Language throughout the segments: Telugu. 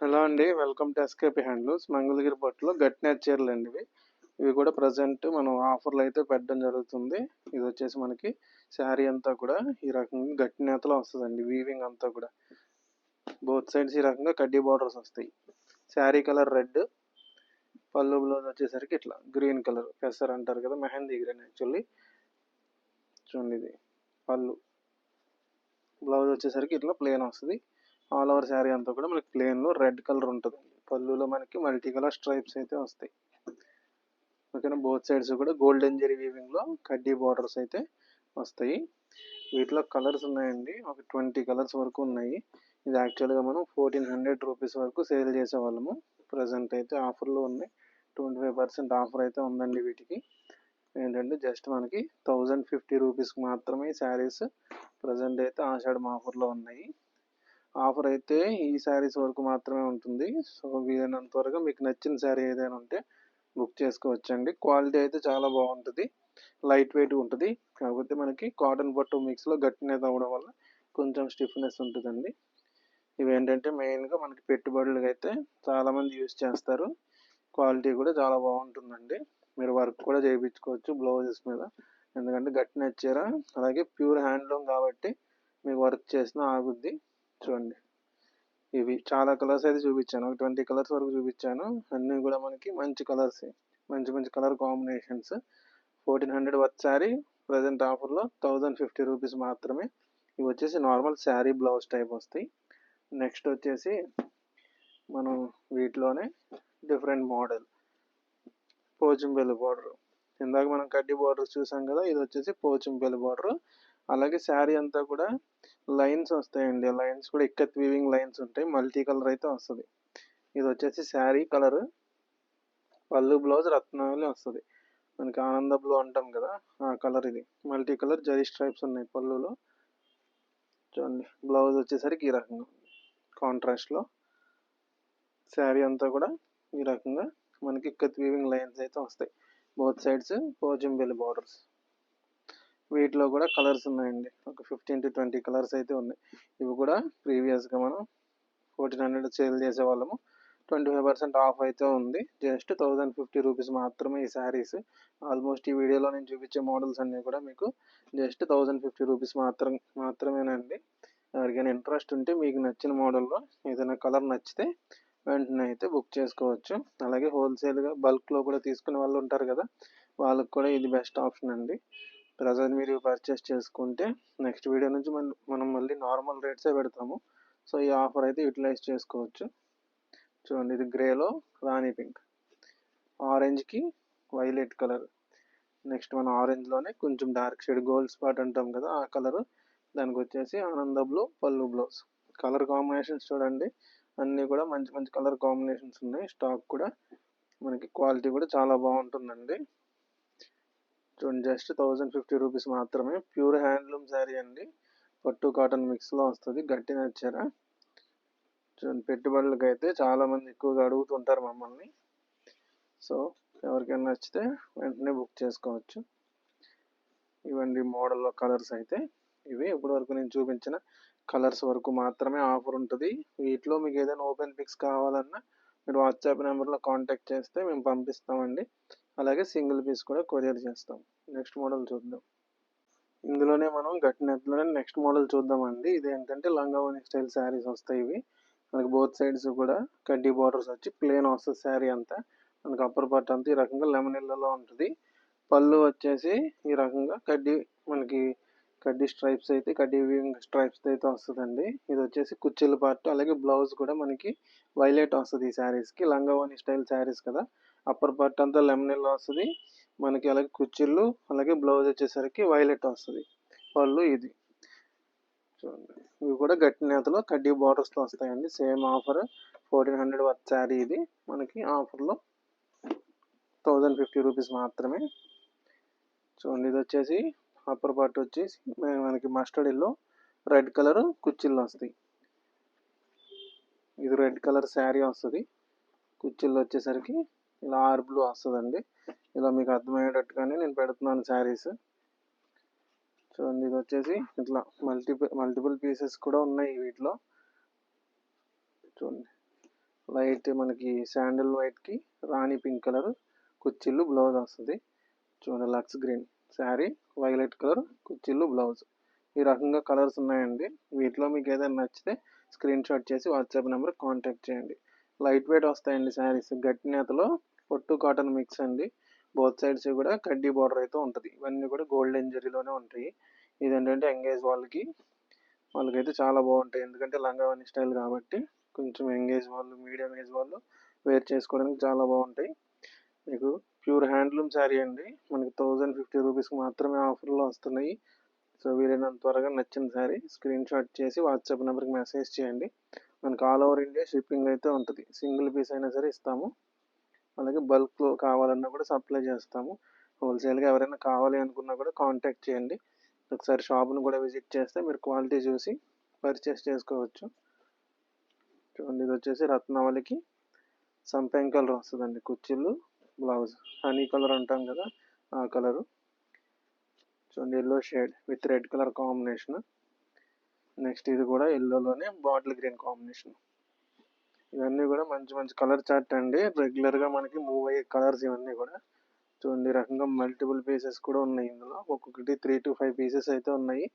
హలో అండి welcome to SKP handlooms Mangalagiri పట్టులో గట్టినేర్ చీరలు అండి ఇవి. ఇవి కూడా ప్రజెంట్ మనం ఆఫర్లు అయితే పెట్టడం జరుగుతుంది. ఇది వచ్చేసి మనకి శారీ అంతా కూడా ఈ రకంగా గట్టి నేతలో వస్తుందండి వీవింగ్ అంతా కూడా. బోత్ సైడ్స్ ఈ రకంగా కడ్డీ బార్డర్స్ వస్తాయి. శారీ కలర్ రెడ్ పళ్ళు బ్లౌజ్ వచ్చేసరికి ఇట్లా గ్రీన్ కలర్ పెసర్ అంటారు కదా మెహందీ గ్రీన్ యాక్చువల్లీ చూడండి ఇది పళ్ళు. బ్లౌజ్ వచ్చేసరికి ఇట్లా ప్లేన్ వస్తుంది. ఆల్ ఓవర్ శారీ అంతా కూడా మనకి ప్లేన్లో రెడ్ కలర్ ఉంటుంది. పళ్ళులో మనకి మల్టీ కలర్ స్ట్రైప్స్ అయితే వస్తాయి. ఓకేనా బోత్ సైడ్స్ కూడా గోల్డెన్ జెరీ వీవింగ్లో కడ్డీ బార్డర్స్ అయితే వస్తాయి. వీటిలో కలర్స్ ఉన్నాయండి. ఒక ట్వంటీ కలర్స్ వరకు ఉన్నాయి. ఇది యాక్చువల్గా మనం ఫోర్టీన్ హండ్రెడ్ రూపీస్ వరకు సేల్ చేసేవాళ్ళము ప్రజెంట్ అయితే ఆఫర్లో ఉన్నాయి. ట్వంటీ ఫైవ్ పర్సెంట్ ఆఫర్ అయితే ఉందండి వీటికి. ఏంటంటే జస్ట్ మనకి థౌజండ్ ఫిఫ్టీ రూపీస్కి మాత్రమే శారీస్ ప్రజెంట్ అయితే ఆషాఢం ఆఫర్లో ఉన్నాయి. ఆఫర్ అయితే ఈ శారీస్ వరకు మాత్రమే ఉంటుంది. సో వీలైనంత వరకు మీకు నచ్చిన శారీ ఏదైనా ఉంటే బుక్ చేసుకోవచ్చండి. క్వాలిటీ అయితే చాలా బాగుంటుంది. లైట్ వెయిట్ ఉంటుంది. కాకపోతే మనకి కాటన్ పట్టు మిక్స్లో గట్టినేత అవ్వడం వల్ల కొంచెం స్టిఫ్నెస్ ఉంటుందండి. ఇవి ఏంటంటే మెయిన్గా మనకి పెట్టుబడులకు అయితే చాలామంది యూజ్ చేస్తారు. క్వాలిటీ కూడా చాలా బాగుంటుందండి. మీరు వర్క్ కూడా చేయించుకోవచ్చు బ్లౌజెస్ మీద. ఎందుకంటే గట్టి నచ్చారా అలాగే ప్యూర్ హ్యాండ్లూమ్ కాబట్టి మీకు వర్క్ చేసినా ఆగుద్ది. చూడండి. ఇవి చాలా కలర్స్ అయితే చూపించాను. ఒక ట్వంటీ కలర్స్ వరకు చూపించాను. అన్నీ కూడా మనకి మంచి కలర్స్ మంచి మంచి colour combinations fourteen hundred worth sari present ఆఫర్లో థౌజండ్ ఫిఫ్టీ రూపీస్ మాత్రమే. ఇవి వచ్చేసి నార్మల్ శారీ బ్లౌజ్ టైప్ వస్తాయి. నెక్స్ట్ వచ్చేసి మనం వీటిలోనే డిఫరెంట్ మోడల్ పోచంపల్లి బార్డర్ ఇందాక మనం కడ్డీ బార్డర్ చూసాం కదా ఇది వచ్చేసి పోచంపల్లి బార్డర్ అలాగే శారీ అంతా కూడా లైన్స్ వస్తాయండి. లైన్స్ కూడా ఇక్కత్ వీవింగ్ లైన్స్ ఉంటాయి. మల్టీ కలర్ అయితే వస్తుంది. ఇది వచ్చేసి శారీ కలర్. పళ్ళు బ్లౌజ్ రత్నావళి వస్తుంది. మనకి ఆనంద బ్లూ అంటాం కదా ఆ కలర్ ఇది. మల్టీ కలర్ జరీ స్ట్రైప్స్ ఉన్నాయి పళ్ళులో. చూడండి బ్లౌజ్ వచ్చేసరికి ఈ రకంగా. కాంట్రాస్ట్లో శారీ అంతా కూడా ఈ రకంగా. మనకి ఇక్కత్ వీవింగ్ లైన్స్ అయితే వస్తాయి. బోత్ సైడ్స్ పోచంపల్లి బార్డర్స్ వీటిలో కూడా కలర్స్ ఉన్నాయండి. ఒక ఫిఫ్టీన్ టు ట్వంటీ కలర్స్ అయితే ఉన్నాయి. ఇవి కూడా ప్రీవియస్గా మనం ఫోర్టీన్ హండ్రెడ్ సేల్ చేసే వాళ్ళము. ట్వంటీ ఫైవ్ పర్సెంట్ ఆఫ్ అయితే ఉంది. జస్ట్ థౌజండ్ ఫిఫ్టీ రూపీస్ మాత్రమే ఈ శారీస్ ఆల్మోస్ట్ ఈ వీడియోలో నేను చూపించే మోడల్స్ అన్నీ కూడా మీకు జస్ట్ థౌజండ్ ఫిఫ్టీ రూపీస్ మాత్రం మాత్రమేనండి. ఎవరికైనా ఇంట్రెస్ట్ ఉంటే మీకు నచ్చిన మోడల్లో ఏదైనా కలర్ నచ్చితే వెంటనే అయితే బుక్ చేసుకోవచ్చు. అలాగే హోల్సేల్గా బల్క్లో కూడా తీసుకునే వాళ్ళు ఉంటారు కదా వాళ్ళకి కూడా ఇది బెస్ట్ ఆప్షన్ అండి. ప్రజెంట్ మీరు పర్చేస్ చేసుకుంటే నెక్స్ట్ వీడియో నుంచి మనం మనం మళ్ళీ నార్మల్ రేట్సే పెడతాము. సో ఈ ఆఫర్ అయితే యూటిలైజ్ చేసుకోవచ్చు. చూడండి ఇది గ్రేలో రాణి పింక్ ఆరెంజ్కి వైలెట్ కలర్ నెక్స్ట్ మన ఆరెంజ్లోనే కొంచెం డార్క్ షేడ్ గోల్డ్ స్పాట్ అంటాం కదా ఆ కలర్ దానికి వచ్చేసి ఆనంద బ్లూ పళ్ళు బ్లౌజ్ కలర్ కాంబినేషన్స్ చూడండి. అన్నీ కూడా మంచి మంచి కలర్ కాంబినేషన్స్ ఉన్నాయి. స్టాక్ కూడా మనకి క్వాలిటీ కూడా చాలా బాగుంటుందండి. చూడండి జస్ట్ థౌజండ్ ఫిఫ్టీ రూపీస్ మాత్రమే. ప్యూర్ హ్యాండ్లూమ్ శారీ అండి. పట్టు కాటన్ మిక్స్లో వస్తుంది. గట్టి నచ్చారా చూడండి పెట్టుబడులకు అయితే చాలామంది ఎక్కువగా అడుగుతుంటారు మమ్మల్ని. సో ఎవరికైనా నచ్చితే వెంటనే బుక్ చేసుకోవచ్చు. ఇవండి మోడల్లో కలర్స్ అయితే. ఇవి ఇప్పటివరకు నేను చూపించిన కలర్స్ వరకు మాత్రమే ఆఫర్ ఉంటుంది. వీటిలో మీకు ఏదైనా ఓపెన్ పిక్స్ కావాలన్నా మీరు వాట్సాప్ నెంబర్లో కాంటాక్ట్ చేస్తే మేము పంపిస్తామండి. అలాగే సింగిల్ పీస్ కూడా కొరియర్ చేస్తాం. నెక్స్ట్ మోడల్ చూద్దాం. ఇందులోనే మనం గట్టినట్లోనే నెక్స్ట్ మోడల్ చూద్దామండి. ఇది ఏంటంటే లంగావోని స్టైల్ శారీస్ వస్తాయి ఇవి. మనకి బోత్ సైడ్స్ కూడా కడ్డీ బార్డర్స్ వచ్చి ప్లేన్ వస్తుంది శారీ అంతా. మనకి అప్పర్ పార్ట్ అంతా ఈ రకంగా లెమన్ ఇళ్ళలో ఉంటుంది. పళ్ళు వచ్చేసి ఈ రకంగా కడ్డీ మనకి కడ్డీ స్ట్రైప్స్ అయితే కడ్డీ వీవింగ్ స్ట్రైప్స్ అయితే వస్తుందండి. ఇది వచ్చేసి కుచ్చిళ్ళ పార్ట్. అలాగే బ్లౌజ్ కూడా మనకి వైలెట్ వస్తుంది ఈ శారీస్కి. లంగావోని స్టైల్ శారీస్ కదా. అప్పర్ పార్ట్ అంతా లెమన్ ఎల్లో వస్తుంది. మనకి అలాగే కుర్చీలు అలాగే బ్లౌజ్ వచ్చేసరికి వైలెట్ వస్తుంది. పళ్ళు ఇది. చూడండి. ఇవి కూడా గట్టి నేతలో కడ్డీ బార్డర్స్తో వస్తాయండి. Same offer. Fourteen hundred worth sari ఇది. మనకి ఆఫర్లో థౌజండ్ ఫిఫ్టీ రూపీస్ మాత్రమే. చూడండి ఇది వచ్చేసి అప్పర్ పార్ట్ వచ్చేసి మనకి మస్టర్డ్ ఎల్లో రెడ్ కలర్ కుర్చీలు వస్తాయి. ఇది రెడ్ కలర్ శారీ వస్తుంది. కుర్చీలు వచ్చేసరికి ఇలా ఆర్ బ్లూ వస్తుందండి. ఇలా మీకు అర్థమయ్యేటట్టుగానే నేను పెడుతున్నాను శారీస్ చూడండి ఇది వచ్చేసి ఇట్లా మల్టిపుల్ మల్టిపుల్ పీసెస్ కూడా ఉన్నాయి వీటిలో. చూడండి లైట్ మనకి శాండిల్ వైట్కి రాణి పింక్ కలర్ కుచ్చిళ్ళు బ్లౌజ్ వస్తుంది. చూడండి లక్స్ గ్రీన్ శారీ వైలెట్ కలర్ కుచ్చిళ్ళు బ్లౌజ్ ఈ రకంగా కలర్స్ ఉన్నాయండి. వీటిలో మీకు ఏదైనా నచ్చితే స్క్రీన్ షాట్ చేసి వాట్సాప్ నెంబర్ కాంటాక్ట్ చేయండి. లైట్ వెయిట్ వస్తాయండి శారీస్. గట్టి నేతలో పొట్టు కాటన్ మిక్స్ అండి. బోత్ సైడ్స్ కూడా కడ్డీ బార్డర్ అయితే ఉంటుంది. ఇవన్నీ కూడా గోల్డెన్ జరీలోనే ఉంటాయి. ఇదేంటంటే ఎంగేజ్ వాళ్ళకి వాళ్ళకైతే చాలా బాగుంటాయి. ఎందుకంటే లంగావని స్టైల్ కాబట్టి కొంచెం ఎంగేజ్ వాళ్ళు మీడియం ఏజ్ వాళ్ళు వేర్ చేసుకోవడానికి చాలా బాగుంటాయి. మీకు ప్యూర్ హ్యాండ్లూమ్ శారీ అండి. మనకి థౌజండ్ ఫిఫ్టీ రూపీస్కి మాత్రమే ఆఫర్లో వస్తున్నాయి. సో వీలైనంత త్వరగా నచ్చిన శారీ స్క్రీన్ షాట్ చేసి వాట్సాప్ నెంబర్కి మెసేజ్ చేయండి. మనకి ఆల్ ఓవర్ ఇండియా షిప్పింగ్ అయితే ఉంటుంది. సింగిల్ పీస్ అయినా సరే ఇస్తాము. అలాగే బల్క్లో కావాలన్నా కూడా సప్లై చేస్తాము. హోల్సేల్గా ఎవరైనా కావాలి అనుకున్నా కూడా కాంటాక్ట్ చేయండి. ఒకసారి షాప్ను కూడా విజిట్ చేస్తే మీరు క్వాలిటీ చూసి పర్చేస్ చేసుకోవచ్చు. చూడండి ఇది వచ్చేసి రత్నావళికి సంపెంగ్ కలర్ వస్తుందండి. కుర్చీలు బ్లౌజ్ హనీ కలర్ అంటాం కదా ఆ కలరు చూడండి yellow shade with red colour combination next ఇది కూడా ఎల్లోలోనే బాటిల్ గ్రీన్ కాంబినేషన్ ఇవన్నీ కూడా మంచి మంచి కలర్ చార్ట్ అండి. రెగ్యులర్గా మనకి మూవ్ అయ్యే కలర్స్ ఇవన్నీ కూడా. చూడండి రకంగా మల్టిపుల్ పీసెస్ కూడా ఉన్నాయి ఇందులో. ఒక్కొక్కటి త్రీ టు ఫైవ్ పీసెస్ అయితే ఉన్నాయి.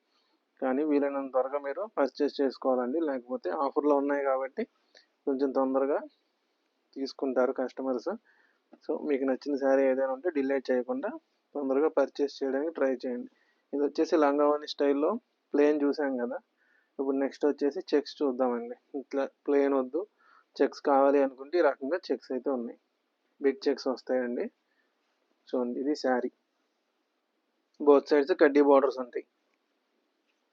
కానీ వీలైనంత త్వరగా మీరు పర్చేస్ చేసుకోవాలండి. లేకపోతే ఆఫర్లో ఉన్నాయి కాబట్టి కొంచెం తొందరగా తీసుకుంటారు కస్టమర్స్ సో మీకు నచ్చిన శారీ ఏదైనా ఉంటే డిలే చేయకుండా తొందరగా పర్చేస్ చేయడానికి ట్రై చేయండి. ఇది వచ్చేసి లంగావాణి స్టైల్లో ప్లేన్ చూసాం కదా. ఇప్పుడు నెక్స్ట్ వచ్చేసి చెక్స్ చూద్దామండి. ఇట్లా ప్లేన్ వద్దు. చెక్స్ కావాలి అనుకుంటే ఈ రకంగా చెక్స్ అయితే ఉన్నాయి. బిగ్ చెక్స్ వస్తాయండి. చూడండి ఇది శారీ బోత్ సైడ్స్ కడ్డీ బార్డర్స్ ఉంటాయి.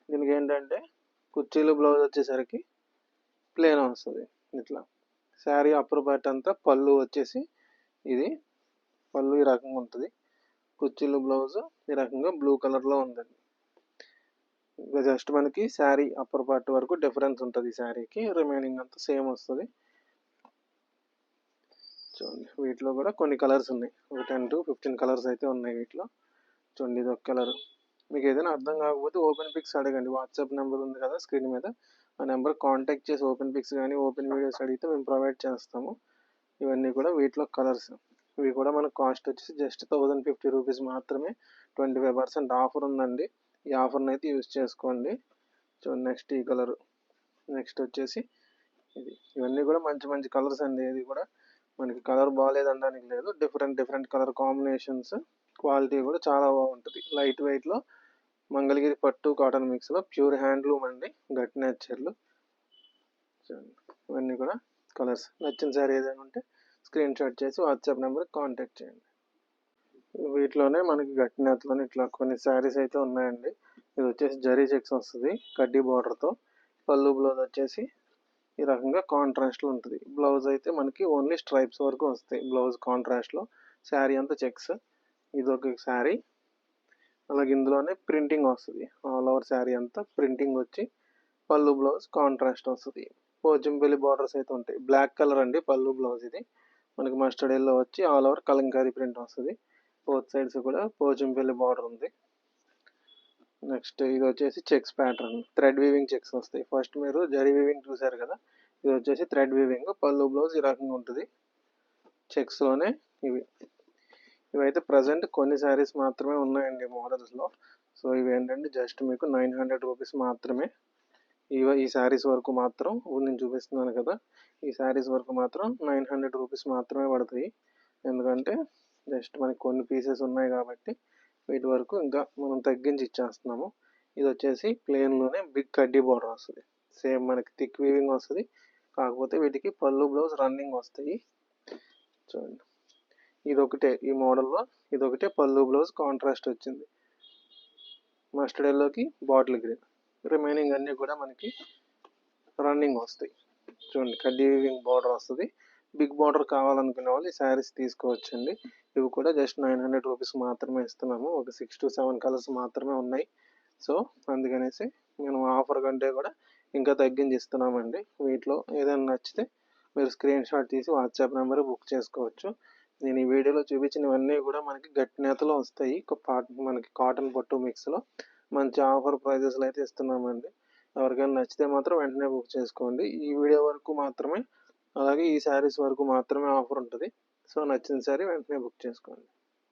దీనికి ఏంటంటే కుర్చీలు బ్లౌజ్ వచ్చేసరికి ప్లేన్ వస్తుంది. ఇట్లా శారీ అప్పర్ పార్ట్ అంతా పళ్ళు వచ్చేసి ఇది పళ్ళు ఈ రకంగా ఉంటుంది. కుర్చీలు బ్లౌజ్ ఈ రకంగా బ్లూ కలర్లో ఉందండి. ఇంకా జస్ట్ మనకి శారీ అప్పర్ పార్ట్ వరకు డిఫరెన్స్ ఉంటుంది శారీకి. రిమైనింగ్ అంతా సేమ్ వస్తుంది. చూడండి వీటిలో కూడా కొన్ని కలర్స్ ఉన్నాయి. ఒక టెన్ టు ఫిఫ్టీన్ కలర్స్ అయితే ఉన్నాయి వీటిలో. చూడండి ఇది ఒక కలర్ మీకు ఏదైనా అర్థం కాకపోతే ఓపెన్ పిక్స్ అడగండి. వాట్సాప్ నెంబర్ ఉంది కదా స్క్రీన్ మీద. ఆ నెంబర్ కాంటాక్ట్ చేసి ఓపెన్ పిక్స్ కానీ ఓపెన్ వీడియోస్ అడిగితే మేము ప్రొవైడ్ చేస్తాము. ఇవన్నీ కూడా వీటిలో కలర్స్ ఇవి కూడా మనకు కాస్ట్ వచ్చేసి జస్ట్ థౌజండ్ ఫిఫ్టీ రూపీస్ మాత్రమే. ట్వంటీ ఫైవ్ పర్సెంట్ ఆఫర్ ఉందండి. ఈ ఆఫర్ని అయితే యూజ్ చేసుకోండి. సో నెక్స్ట్ ఈ కలర్. నెక్స్ట్ వచ్చేసి ఇది. ఇవన్నీ కూడా మంచి మంచి కలర్స్ అండి. ఇది కూడా మనకి కలర్ బాగాలేదనడానికి లేదు. Different different colour combinations. Quality కూడా చాలా బాగుంటుంది. లైట్ వెయిట్లో మంగళగిరి పట్టు కాటన్ మిక్స్లో ప్యూర్ హ్యాండ్లూమ్ అండి. గట్ నేచర్లు ఇవన్నీ కూడా కలర్స్. నచ్చిన సారీ ఏదైనా ఉంటే స్క్రీన్ షాట్ చేసి వాట్సాప్ నెంబర్కి కాంటాక్ట్ చేయండి. వీటిలోనే మనకి గట్టి ఇట్లా కొన్ని శారీస్ అయితే ఉన్నాయండి. ఇది వచ్చేసి జరీ చెక్స్ వస్తుంది కడ్డీ బార్డర్తో పళ్ళు బ్లౌజ్ వచ్చేసి ఈ రకంగా కాంట్రాస్ట్లో ఉంటుంది. బ్లౌజ్ అయితే మనకి ఓన్లీ స్ట్రైప్స్ వరకు వస్తాయి. బ్లౌజ్ కాంట్రాస్ట్లో శారీ అంతా చెక్స్. ఇది ఒక శారీ. అలాగే ఇందులోనే ప్రింటింగ్ వస్తుంది. ఆల్ ఓవర్ శారీ అంతా ప్రింటింగ్ వచ్చి పళ్ళు బ్లౌజ్ కాంట్రాస్ట్ వస్తుంది. పోచంపల్లి బార్డర్స్ అయితే ఉంటాయి. బ్లాక్ కలర్ అండి పళ్ళు బ్లౌజ్ ఇది. మనకి మస్టర్డ్ ఎల్లో వచ్చి ఆల్ ఓవర్ కలంకారీ ప్రింట్ వస్తుంది. బోత్ సైడ్స్ కూడా పోచంపల్లి బార్డర్ ఉంది. నెక్స్ట్ ఇది వచ్చేసి checks pattern thread weaving checks వస్తాయి. ఫస్ట్ మీరు జరీ వీవింగ్ చూసారు కదా? ఇది వచ్చేసి థ్రెడ్ వీవింగ్ పళ్ళు బ్లౌజ్ ఈ రకంగా ఉంటుంది. చెక్స్లోనే ఇవి. ఇవైతే ప్రజెంట్ కొన్ని శారీస్ మాత్రమే ఉన్నాయండి మోడల్స్లో సో ఇవి ఏంటంటే జస్ట్ మీకు నైన్ హండ్రెడ్ రూపీస్ మాత్రమే. ఇవ ఈ శారీస్ వరకు మాత్రం ఇప్పుడు నేను చూపిస్తున్నాను కదా. ఈ శారీస్ వరకు మాత్రం నైన్ హండ్రెడ్ రూపీస్ మాత్రమే పడతాయి. ఎందుకంటే జస్ట్ మనకి కొన్ని పీసెస్ ఉన్నాయి కాబట్టి వీటి వరకు ఇంకా మనం తగ్గించి ఇచ్చేస్తున్నాము. ఇది వచ్చేసి ప్లేన్లోనే బిగ్ కడ్డీ బోర్డర్ వస్తుంది. సేమ్ మనకి థిక్ వీవింగ్ వస్తుంది. కాకపోతే వీటికి పళ్ళు బ్లౌజ్ రన్నింగ్ వస్తాయి. చూడండి. ఇదొకటే ఈ మోడల్లో ఇది ఒకటే పళ్ళు బ్లౌజ్ కాంట్రాస్ట్ వచ్చింది. మస్టర్డ్ ఎల్లోకి బాటిల్ గ్రీన్ రిమైనింగ్ అన్నీ కూడా మనకి రన్నింగ్ వస్తాయి. చూడండి కడ్డీ వీవింగ్ బార్డర్ వస్తుంది. బిగ్ బార్డర్ కావాలనుకునే వాళ్ళు ఈ శారీస్ తీసుకోవచ్చండి. ఇవి కూడా జస్ట్ నైన్ హండ్రెడ్ రూపీస్ మాత్రమే ఇస్తున్నాము. ఒక సిక్స్ టు సెవెన్ కలర్స్ మాత్రమే ఉన్నాయి. సో అందుకనేసి మేము ఆఫర్ కంటే కూడా ఇంకా తగ్గించి ఇస్తున్నామండి వీటిలో ఏదైనా నచ్చితే మీరు స్క్రీన్ షాట్ తీసి వాట్సాప్ నెంబర్ బుక్ చేసుకోవచ్చు. నేను ఈ వీడియోలో చూపించినవన్నీ కూడా మనకి గట్టి నేతలో వస్తాయి. మనకి కాటన్ పట్టు మిక్స్లో మంచి ఆఫర్ ప్రైజెస్లో అయితే ఇస్తున్నామండి. ఎవరికైనా నచ్చితే మాత్రం వెంటనే బుక్ చేసుకోండి. ఈ వీడియో వరకు మాత్రమే అలాగే ఈ శారీస్ వరకు మాత్రమే ఆఫర్ ఉంటుంది. సో నచ్చిన శారీ వెంటనే బుక్ చేసుకోండి.